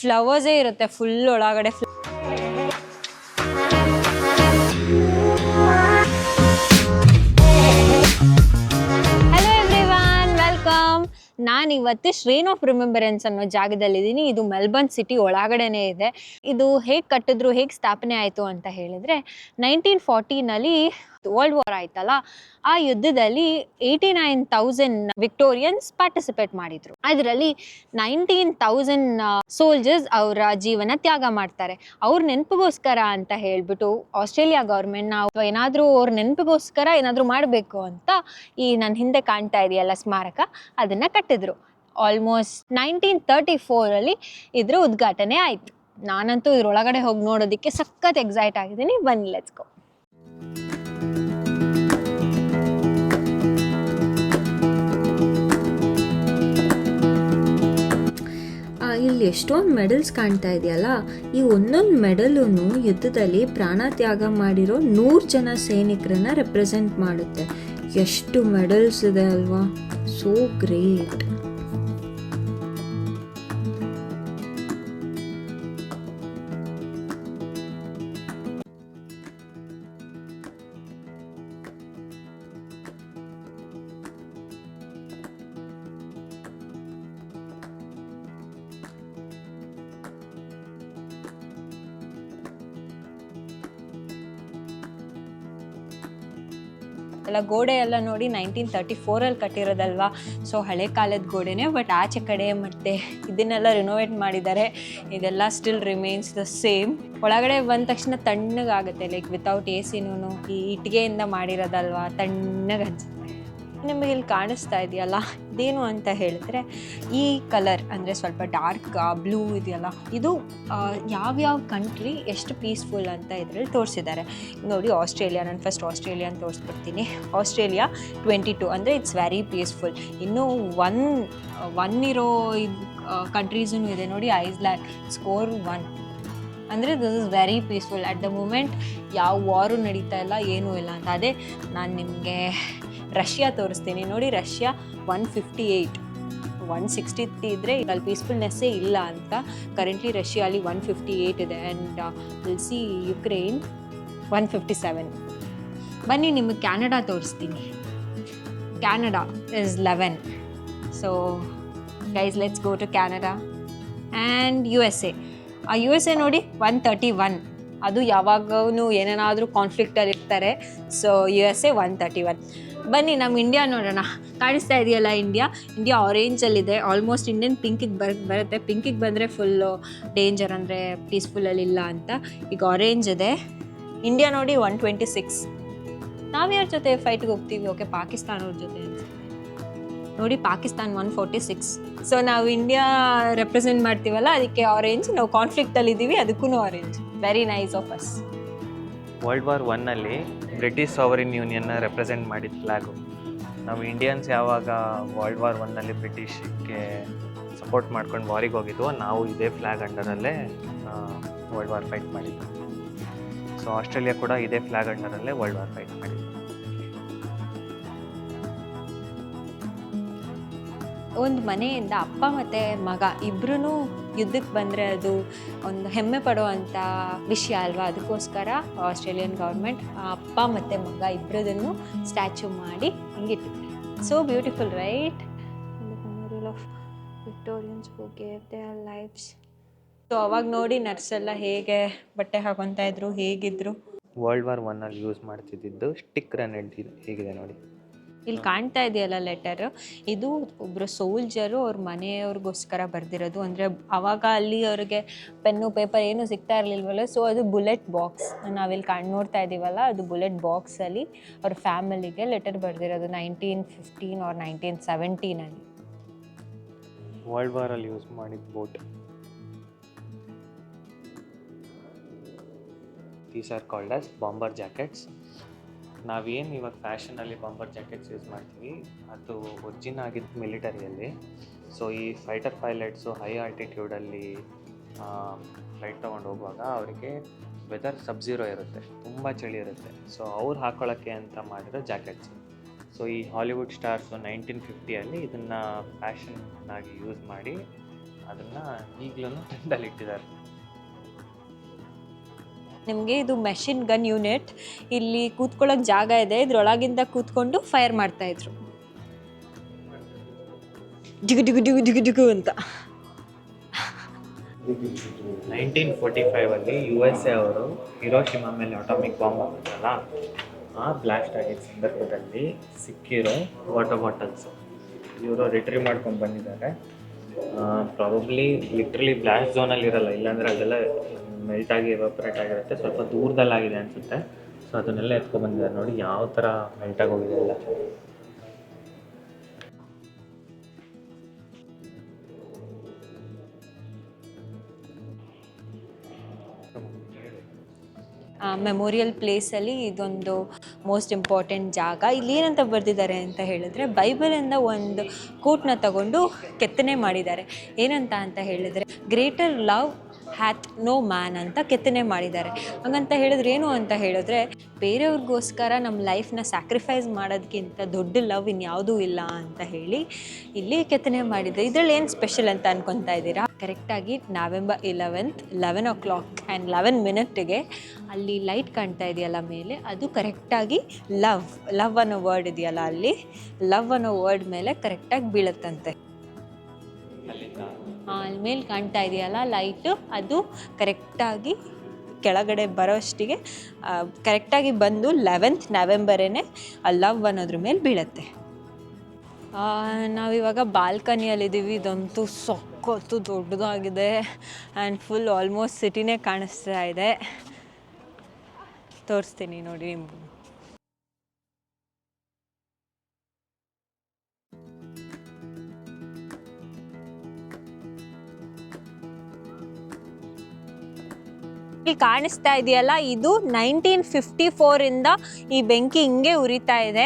ಫ್ಲವರ್ಸೇ ಇರುತ್ತೆ ಫುಲ್ ಒಳಗಡೆ ನಾನು ಇವತ್ತು ಶ್ರೇನ್ ಆಫ್ ರಿಮೆಂಬರೆನ್ಸ್ ಅನ್ನೋ ಜಾಗದಲ್ಲಿದ್ದೀನಿ. ಇದು ಮೆಲ್ಬರ್ನ್ ಸಿಟಿ ಒಳಗಡೆನೇ ಇದೆ. ಇದು ಹೇಗೆ ಕಟ್ಟಿದ್ರು, ಹೇಗೆ ಸ್ಥಾಪನೆ ಆಯಿತು ಅಂತ ಹೇಳಿದರೆ ನೈನ್ಟೀನ್ ಫಾರ್ಟಿನಲ್ಲಿ ವರ್ಲ್ಡ್ ವಾರ್ ಆಯ್ತಲ್ಲ, ಆ ಯುದ್ಧದಲ್ಲಿ eighty nine thousand Victorians participate ಮಾಡಿದ್ರು. ಅದರಲ್ಲಿ ನೈನ್ಟೀನ್ ತೌಸಂಡ್ ಸೋಲ್ಜರ್ಸ್ ಅವರ ಜೀವನ ತ್ಯಾಗ ಮಾಡ್ತಾರೆ. ಅವ್ರ ನೆನಪಿಗೋಸ್ಕರ ಅಂತ ಹೇಳ್ಬಿಟ್ಟು ಆಸ್ಟ್ರೇಲಿಯಾ ಗೌರ್ಮೆಂಟ್ ನಾವು ಏನಾದರೂ ಅವ್ರ ನೆನಪಿಗೋಸ್ಕರ ಏನಾದರೂ ಮಾಡಬೇಕು ಅಂತ ಈ ನನ್ನ ಹಿಂದೆ ಕಾಣ್ತಾ ಇದೆಯಲ್ಲ ಸ್ಮಾರಕ, ಅದನ್ನ ಕಟ್ಟಿದ್ರು. ಆಲ್ಮೋಸ್ಟ್ ನೈನ್ಟೀನ್ ತರ್ಟಿ ಫೋರಲ್ಲಿ ಇದ್ರ ಉದ್ಘಾಟನೆ ಆಯಿತು. ನಾನಂತೂ ಇದ್ರೊಳಗಡೆ ಹೋಗಿ ನೋಡೋದಕ್ಕೆ ಸಖತ್ ಎಕ್ಸೈಟ್ ಆಗಿದ್ದೀನಿ. ಬನ್ನಿ ಲೆಟ್ಸ್ ಗೋ ಎಷ್ಟೊಂದು ಮೆಡಲ್ಸ್ ಕಾಣ್ತಾ ಇದೆಯಲ್ಲ? ಈ ಒಂದೊಂದು ಮೆಡಲೂ ಯುದ್ಧದಲ್ಲಿ ಪ್ರಾಣ ತ್ಯಾಗ ಮಾಡಿರೋ ನೂರು ಜನ ಸೈನಿಕರನ್ನ ರೆಪ್ರೆಸೆಂಟ್ ಮಾಡುತ್ತೆ. ಎಷ್ಟು ಮೆಡಲ್ಸ್ ಇದೆ ಅಲ್ವಾ? ಸೋ ಗ್ರೇಟ್ ಎಲ್ಲ ಗೋಡೆ ಎಲ್ಲ ನೋಡಿ ನೈನ್ಟೀನ್ ತರ್ಟಿ ಫೋರಲ್ಲಿ ಕಟ್ಟಿರೋದಲ್ವಾ? ಸೊ ಹಳೆ ಕಾಲದ ಗೋಡೆನೇ ಬಟ್ ಆಚೆ ಕಡೆ ಮತ್ತೆ ಇದನ್ನೆಲ್ಲ ರಿನೋವೇಟ್ ಮಾಡಿದ್ದಾರೆ. ಇದೆಲ್ಲ ಸ್ಟಿಲ್ ರಿಮೇನ್ಸ್ ದ ಸೇಮ್ ಒಳಗಡೆ ಬಂದ ತಕ್ಷಣ ತಣ್ಣಗಾಗುತ್ತೆ ಲೈಕ್ ವಿತೌಟ್ ಎ ಸಿನೂ ಈ ಇಟ್ಟಿಗೆಯಿಂದ ಮಾಡಿರೋದಲ್ವಾ? ತಣ್ಣಗೆ ಅನ್ಸುತ್ತೆ ನಿಮಗೆ ಇಲ್ಲಿ ಕಾಣಿಸ್ತಾ ಇದೆಯಲ್ಲ? ಇದೇನು ಅಂತ ಹೇಳಿದ್ರೆ ಈ ಕಲರ್ ಅಂದರೆ ಸ್ವಲ್ಪ ಡಾರ್ಕ್ ಬ್ಲೂ ಇದೆಯಲ್ಲ? ಇದು ಯಾವ್ಯಾವ ಕಂಟ್ರಿ ಎಷ್ಟು ಪೀಸ್ಫುಲ್ ಅಂತ ಇದರಲ್ಲಿ ತೋರಿಸಿದ್ದಾರೆ. ನೋಡಿ, ಆಸ್ಟ್ರೇಲಿಯಾ, ನಾನು ಫಸ್ಟ್ ಆಸ್ಟ್ರೇಲಿಯಾ ಅಂತ ತೋರಿಸ್ಬಿಡ್ತೀನಿ. ಆಸ್ಟ್ರೇಲಿಯಾ ಟ್ವೆಂಟಿ ಟು ಅಂದರೆ ಇಟ್ಸ್ ವೆರಿ ಪೀಸ್ಫುಲ್ ಇನ್ನೂ ಒನ್ ಒನ್ ಇರೋ ಇದು ಕಂಟ್ರೀಸೂ ಇದೆ ನೋಡಿ ಐಸ್ಲ್ಯಾಂಡ್ ಸ್ಕೋರ್ ಒನ್ ಅಂದರೆ this is very peaceful at the moment ಯಾವ ವಾರು ನಡೀತಾ ಇಲ್ಲ, ಏನೂ ಇಲ್ಲ ಅಂತ. ಅದೇ ನಾನು ನಿಮಗೆ ರಷ್ಯಾ ತೋರಿಸ್ತೀನಿ. ನೋಡಿ Russia one fifty eight one sixty ಇದ್ದರೆ ಅಲ್ಲಿ ಪೀಸ್ಫುಲ್ನೆಸ್ಸೇ ಇಲ್ಲ ಅಂತ. ಕರೆಂಟ್ಲಿ ರಷ್ಯಾ ಅಲ್ಲಿ ಒನ್ ಫಿಫ್ಟಿ ಏಯ್ಟ್ ಇದೆ and will see Ukraine one fifty seven ಬನ್ನಿ ನಿಮಗೆ ಕ್ಯಾನಡಾ ತೋರಿಸ್ತೀನಿ. Canada is eleven so guys let's go to Canada and U S A ಆ ಯು ಎಸ್ ಎ ನೋಡಿ ಒನ್ ತರ್ಟಿ ಒನ್ ಅದು ಯಾವಾಗೂ ಏನೇನಾದರೂ ಕಾನ್ಫ್ಲಿಕ್ಟಲ್ಲಿ ಇರ್ತಾರೆ. So U S A one thirty one ಬನ್ನಿ ನಮ್ಮ ಇಂಡಿಯಾ ನೋಡೋಣ. ಕಾಣಿಸ್ತಾ ಇದೆಯಲ್ಲ ಇಂಡಿಯಾ ಇಂಡಿಯಾ ಆರೆಂಜಲ್ಲಿದೆ ಆಲ್ಮೋಸ್ಟ್ ಇಂಡಿಯನ್ ಪಿಂಕಿಗೆ ಬರ್, ಬರುತ್ತೆ. ಪಿಂಕಿಗೆ ಬಂದರೆ ಫುಲ್ಲು ಡೇಂಜರ್ ಅಂದರೆ ಪೀಸ್ಫುಲ್ಲಲ್ಲಿ ಇಲ್ಲ ಅಂತ. ಈಗ ಆರೆಂಜ್ ಇದೆ. ಇಂಡಿಯಾ ನೋಡಿ ಒನ್ ಟ್ವೆಂಟಿ ಸಿಕ್ಸ್ ನಾವ್ಯಾರ ಜೊತೆ ಫೈಟ್ಗೆ ಹೋಗ್ತೀವಿ? ಓಕೆ ಪಾಕಿಸ್ತಾನವ್ರ ಜೊತೆ ನೋಡಿ Pakistan one forty six so ನಾವು ಇಂಡಿಯಾ ರೆಪ್ರೆಸೆಂಟ್ ಮಾಡ್ತೀವಲ್ಲ, ಅದಕ್ಕೆ ಆರೆಂಜ್ ನಾವು ಕಾನ್ಫ್ಲಿಕ್ಟಲ್ಲಿ ಇದ್ದೀವಿ ಅದಕ್ಕೂ orange very nice of us world war ಒನ್ನಲ್ಲಿ ಬ್ರಿಟಿಷ್ ಸಾವರಿನ್ ಯೂನಿಯನ್ನ ರೆಪ್ರೆಸೆಂಟ್ ಮಾಡಿದ ಫ್ಲ್ಯಾಗು ನಾವು ಇಂಡಿಯನ್ಸ್ ಯಾವಾಗ ವರ್ಲ್ಡ್ ವಾರ್ ಒನ್ನಲ್ಲಿ ಬ್ರಿಟಿಷ್ಗೆ ಸಪೋರ್ಟ್ ಮಾಡ್ಕೊಂಡು ವಾರಿಗೆ ಹೋಗಿದ್ವೋ, ನಾವು ಇದೇ ಫ್ಲ್ಯಾಗ್ ಅಂಡರಲ್ಲೇ ವರ್ಲ್ಡ್ ವಾರ್ ಫೈಟ್ ಮಾಡಿದ್ವಿ. ಸೊ ಆಸ್ಟ್ರೇಲಿಯಾ ಕೂಡ ಇದೇ ಫ್ಲ್ಯಾಗ್ ಅಂಡರಲ್ಲೇ ವರ್ಲ್ಡ್ ವಾರ್ ಫೈಟ್ ಮಾಡಿದ್ವಿ. ಒಂದು ಮನೆಯಿಂದ ಅಪ್ಪ ಮತ್ತು ಮಗ ಇಬ್ಬರೂ ಯುದ್ಧಕ್ಕೆ ಬಂದರೆ ಅದು ಒಂದು ಹೆಮ್ಮೆ ಪಡುವಂಥ ವಿಷಯ ಅಲ್ವಾ? ಅದಕ್ಕೋಸ್ಕರ ಆಸ್ಟ್ರೇಲಿಯನ್ ಗೌರ್ಮೆಂಟ್ ಅಪ್ಪ ಮತ್ತು ಮಗ ಇಬ್ಬರದನ್ನು ಸ್ಟ್ಯಾಚ್ಯೂ ಮಾಡಿ ಹಿಂಗಿಟ್ಟಿದ್ದಾರೆ so beautiful right of Victorians gave their lives so ಅವಾಗ ನೋಡಿ ನರ್ಸೆಲ್ಲ ಹೇಗೆ ಬಟ್ಟೆ ಹಾಕೊತಾ ಇದ್ರು, ಹೇಗಿದ್ರು? ವರ್ಲ್ಡ್ ವಾರ್ ಒನ್ನಲ್ಲಿ ಯೂಸ್ ಮಾಡ್ತಿದ್ದಿದ್ದು ಸ್ಟಿಕ್ ಗ್ರೆನೇಡ್ ಹೇಗಿದೆ ನೋಡಿ. ಇಲ್ಲಿ ಕಾಣ್ತಾ ಇದೆಯಲ್ಲ ಲೆಟರ್ ಇದು ಒಬ್ಬರು ಸೋಲ್ಜರು ಅವ್ರ ಮನೆಯವ್ರಿಗೋಸ್ಕರ ಬರೆದಿರೋದು. ಅಂದರೆ ಅವಾಗ ಅಲ್ಲಿ ಅವ್ರಿಗೆ ಪೆನ್ನು ಪೇಪರ್ ಏನು ಸಿಗ್ತಾ ಇರಲಿಲ್ವಲ್ಲ? ಸೊ ಅದು ಬುಲೆಟ್ ಬಾಕ್ಸ್ ನಾವಿಲ್ಲಿ ಕಾಣ್ ನೋಡ್ತಾ ಇದ್ದೀವಲ್ಲ ಅದು ಬುಲೆಟ್ ಬಾಕ್ಸಲ್ಲಿ ಅವ್ರ ಫ್ಯಾಮಿಲಿಗೆ ಲೆಟರ್ ಬರೆದಿರೋದು ನೈನ್ಟೀನ್ ಫಿಫ್ಟೀನ್ ಆರ್ ನೈನ್ಟೀನ್ ಸೆವೆಂಟೀನಲ್ಲಿ ವರ್ಲ್ಡ್ ವಾರಲ್ಲಿ ಯೂಸ್ ಮಾಡಿದ boat these are called as bomber jackets ನಾವೇನು ಇವಾಗ ಫ್ಯಾಷನಲ್ಲಿ ಬಾಂಬರ್ ಜಾಕೆಟ್ಸ್ ಯೂಸ್ ಮಾಡ್ತೀವಿ, ಅದು ಒರ್ಜಿನ್ ಆಗಿದ್ದು ಮಿಲಿಟರಿಯಲ್ಲಿ ಸೊ ಈ ಫೈಟರ್ ಪೈಲಟ್ಸು ಹೈ ಆಲ್ಟಿಟ್ಯೂಡಲ್ಲಿ ಫ್ಲೈಟ್ ತೊಗೊಂಡು ಹೋಗುವಾಗ ಅವರಿಗೆ ವೆದರ್ ಸಬ್ಝೀರೋ ಇರುತ್ತೆ, ತುಂಬ ಚಳಿ ಇರುತ್ತೆ. ಸೊ ಅವ್ರು ಹಾಕೊಳ್ಳೋಕ್ಕೆ ಅಂತ ಮಾಡಿರೋ ಜಾಕೆಟ್ಸ್ ಸೊ ಈ ಹಾಲಿವುಡ್ ಸ್ಟಾರ್ಸು ನೈನ್ಟೀನ್ ಫಿಫ್ಟಿಯಲ್ಲಿ ಇದನ್ನು ಫ್ಯಾಷನ್ ಆಗಿ ಯೂಸ್ ಮಾಡಿ, ಅದನ್ನು ಈಗಲೂ ಟ್ರೆಂಡಲ್ಲಿ ಇಟ್ಟಿದ್ದಾರೆ. ನಿಮಗೆ ಇದು ಮೆಷಿನ್ ಗನ್ ಯೂನಿಟ್ ಇಲ್ಲಿ ಕೂತ್ಕೊಳ್ಳೋಕೆ ಜಾಗ ಇದೆ. ಇದ್ರೊಳಗಿಂದ ಕೂತ್ಕೊಂಡು ಫೈರ್ ಮಾಡ್ತಾಯಿದ್ರು ಡಿಗು ಡಿಗು ಡಿಗು ಡಿಗು ಡಿಗು ಅಂತ. ನೈನ್ಟೀನ್ ಫೋರ್ಟಿ ಫೈವಲ್ಲಿ ಯು ಎಸ್ ಎ ಅವರು ಹಿರೋಶಿಮಾ ಮೇಲೆ ಆಟೋಮಿಕ್ ಬಾಂಬ್ ಹಾಕಿದ್ರಲ್ಲ, ಆ ಬ್ಲಾಸ್ಟ್ ಆಗಿದ್ದ ಸಂದರ್ಭದಲ್ಲಿ ಸಿಕ್ಕಿರೋ ವಾಟರ್ ಬಾಟಲ್ಸು ಇವರು ರಿಟ್ರೀವ್ ಮಾಡ್ಕೊಂಡು ಬಂದಿದ್ದಾರೆ. ಪ್ರಾಬಬ್ಲಿ ಲಿಟ್ರಲಿ ಬ್ಲ್ಯಾಕ್ ಝೋನಲ್ಲಿ ಇರಲ್ಲ, ಇಲ್ಲಾಂದರೆ ಅದೆಲ್ಲ ಮೆಲ್ಟ್ ಆಗಿ ಎವಾಪ್ರೇಟ್ ಆಗಿರುತ್ತೆ, ಸ್ವಲ್ಪ ದೂರದಲ್ಲಾಗಿದೆ ಅನಿಸುತ್ತೆ. ಸೊ ಅದನ್ನೆಲ್ಲ ಎತ್ಕೊಂಡು ಬಂದಿದ್ದಾರೆ ನೋಡಿ, ಯಾವ ಥರ ಮೆಲ್ಟ್ ಆಗಿ ಹೋಗಿದೆ ಎಲ್ಲ. ಮೆಮೋರಿಯಲ್ ಪ್ಲೇಸಲ್ಲಿ ಇದೊಂದು ಮೋಸ್ಟ್ ಇಂಪಾರ್ಟೆಂಟ್ ಜಾಗ. ಇಲ್ಲಿ ಏನಂತ ಬರೆದಿದ್ದಾರೆ ಅಂತ ಹೇಳಿದ್ರೆ ಬೈಬಲಿಂದ ಒಂದು ಕೋಟ್ನ ತಗೊಂಡು ಕೆತ್ತನೆ ಮಾಡಿದ್ದಾರೆ. ಏನಂತ ಅಂತ ಹೇಳಿದರೆ greater love hath no man ಅಂತ ಕೆತ್ತನೆ ಮಾಡಿದ್ದಾರೆ. ಹಂಗಂತ ಹೇಳಿದ್ರೆ ಏನು ಅಂತ ಹೇಳಿದ್ರೆ, ಬೇರೆಯವ್ರಿಗೋಸ್ಕರ ನಮ್ಮ ಲೈಫ್ನ ಸ್ಯಾಕ್ರಿಫೈಸ್ ಮಾಡೋದಕ್ಕಿಂತ ದೊಡ್ಡ ಲವ್ ಇನ್ಯಾವುದೂ ಇಲ್ಲ ಅಂತ ಹೇಳಿ ಇಲ್ಲಿ ಕೆತ್ತನೆ ಮಾಡಿದ್ದೆ. ಇದರಲ್ಲಿ ಏನು ಸ್ಪೆಷಲ್ ಅಂತ ಅನ್ಕೊತಾ ಇದ್ದೀರಾ? ಕರೆಕ್ಟಾಗಿ November eleventh eleven o'clock and eleven ಮಿನಿಟ್ಗೆ ಅಲ್ಲಿ ಲೈಟ್ ಕಾಣ್ತಾ ಇದೆಯಲ್ಲ ಮೇಲೆ, ಅದು ಕರೆಕ್ಟಾಗಿ ಲವ್ ಲವ್ ಅನ್ನೋ ವರ್ಡ್ ಇದೆಯಲ್ಲ ಅಲ್ಲಿ ಲವ್ ಅನ್ನೋ ವರ್ಡ್ ಮೇಲೆ ಕರೆಕ್ಟಾಗಿ ಬೀಳುತ್ತಂತೆ. ಅಲ್ಲಿ ಮೇಲೆ ಕಾಣ್ತಾ ಇದೆಯಲ್ಲ ಲೈಟು, ಅದು ಕರೆಕ್ಟಾಗಿ ಕೆಳಗಡೆ ಬರೋಷ್ಟಿಗೆ ಕರೆಕ್ಟಾಗಿ ಬಂದು ಲೆವೆಂತ್ ನವೆಂಬರೇ ಆ ಲವ್ ಅನ್ನೋದ್ರ ಮೇಲೆ ಬೀಳುತ್ತೆ. ನಾವಿವಾಗ ಬಾಲ್ಕನಿಯಲ್ಲಿದ್ದೀವಿ, ಇದಂತೂ ಸೊಕ್ಕತ್ತು ದೊಡ್ಡದಾಗಿದೆ, ಆ್ಯಂಡ್ ಫುಲ್ ಆಲ್ಮೋಸ್ಟ್ ಸಿಟಿನೇ ಕಾಣಿಸ್ತಾ ಇದೆ. ತೋರಿಸ್ತೀನಿ ನೋಡಿ ನಿಮ್ಗೆ. ಇಲ್ಲಿ ಕಾಣಿಸ್ತಾ ಇದೆಯಲ್ಲ, ಇದು ನೈನ್ಟೀನ್ ಫಿಫ್ಟಿ ಫೋರಿಂದ ಈ ಬೆಂಕಿ ಹಿಂಗೆ ಉರಿತಾ ಇದೆ.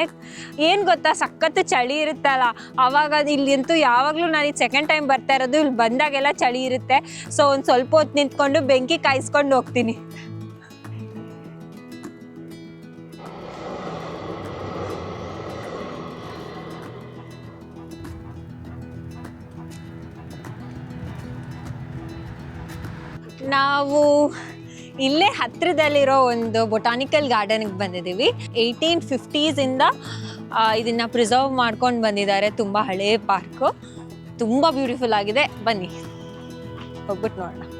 ಏನು ಗೊತ್ತಾ, ಸಖತ್ತು ಚಳಿ ಇರುತ್ತಲ್ಲ, ಅವಾಗ ಇಲ್ಲಿ ಅಂತೂ ಯಾವಾಗಲೂ ನಾನು ಇದು ಸೆಕೆಂಡ್ ಟೈಮ್ ಬರ್ತಾ ಇರೋದು, ಇಲ್ಲಿ ಬಂದಾಗೆಲ್ಲ ಚಳಿ ಇರುತ್ತೆ. ಸೊ ಒಂದು ಸ್ವಲ್ಪ ಹೊತ್ತು ನಿಂತ್ಕೊಂಡು ಬೆಂಕಿ ಕಾಯಿಸ್ಕೊಂಡು ಹೋಗ್ತೀನಿ. ನಾವು ಇಲ್ಲೇ ಹತ್ತಿರದಲ್ಲಿರೋ ಒಂದು ಬೊಟಾನಿಕಲ್ ಗಾರ್ಡನ್ಗೆ ಬಂದಿದ್ದೀವಿ. ಏಯ್ಟೀನ್ ಫಿಫ್ಟೀಸಿಂದ ಇದನ್ನು ಪ್ರಿಸರ್ವ್ ಮಾಡ್ಕೊಂಡು ಬಂದಿದ್ದಾರೆ ತುಂಬ ಹಳೆಯ ಪಾರ್ಕು ತುಂಬ ಬ್ಯೂಟಿಫುಲ್ ಆಗಿದೆ. ಬನ್ನಿ. ಹೋಗ್ಬಿಟ್ಟು ನೋಡೋಣ.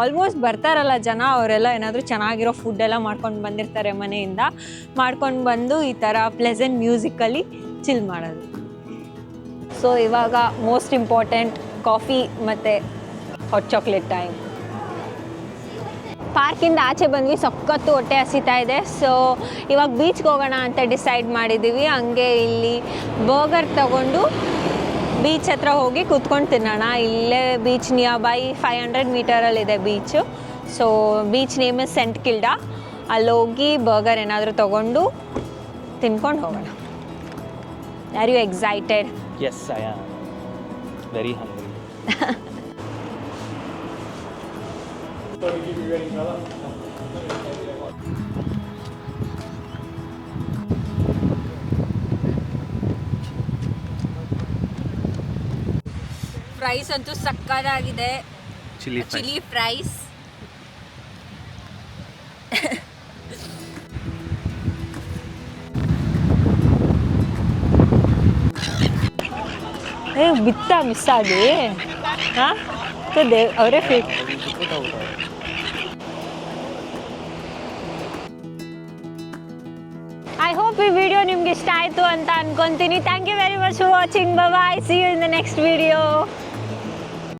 ಆಲ್ಮೋಸ್ಟ್ ಬರ್ತಾರಲ್ಲ ಜನ, ಅವರೆಲ್ಲ ಏನಾದರೂ ಚೆನ್ನಾಗಿರೋ ಫುಡ್ ಎಲ್ಲ ಮಾಡ್ಕೊಂಡು ಬಂದಿರ್ತಾರೆ ಮನೆಯಿಂದ. ಮಾಡ್ಕೊಂಡು ಬಂದು ಈ ಥರ ಪ್ಲೆಸೆಂಟ್ ಮ್ಯೂಸಿಕಲ್ಲಿ ಚಿಲ್ ಮಾಡೋದು. ಸೊ ಇವಾಗ ಮೋಸ್ಟ್ ಇಂಪಾರ್ಟೆಂಟ್ ಕಾಫಿ ಮತ್ತು ಹಾಟ್ ಚಾಕ್ಲೇಟ್ ಟೈಮ್ ಪಾರ್ಕಿಂದ ಆಚೆ ಬಂದ್ವಿ, ಸಖತ್ತು ಹೊಟ್ಟೆ ಹಸಿತಾ ಇದೆ. ಸೊ ಇವಾಗ ಬೀಚ್ಗೆ ಹೋಗೋಣ ಅಂತ ಡಿಸೈಡ್ ಮಾಡಿದ್ದೀವಿ ಹಂಗೆ ಇಲ್ಲಿ ಬರ್ಗರ್ ತಗೊಂಡು ಬೀಚ್ ಹತ್ರ ಹೋಗಿ ಕೂತ್ಕೊಂಡು ತಿನ್ನೋಣ. ಇಲ್ಲೇ beach near by five hundred ಮೀಟರಲ್ಲಿದೆ beach so beach name is St Kilda ಅಲ್ಲಿ ಹೋಗಿ ಬರ್ಗರ್ ಏನಾದರೂ ತೊಗೊಂಡು ತಿನ್ಕೊಂಡು ಹೋಗೋಣ. Are you excited yes I am very hungry price ಅಂತೂ ಸಕ್ಕದಾಗಿದೆ. ಚಿಲ್ಲಿ ಚಿಲ್ಲಿ ಫ್ರೈಸ್ ಏ ಬಿತ್ತ ಮಿಸ್ ಆಗಿ. ಹಾಂ? ದೇವ್ ಅವರೇ ಫೇಕ್ ಐ ಹೋಪ್ ಈ ವಿಡಿಯೋ ನಿಮ್ಗೆ ಇಷ್ಟ ಆಯಿತು ಅಂತ ಅನ್ಕೊಂತೀನಿ. Thank you very much for watching bye see you in the next video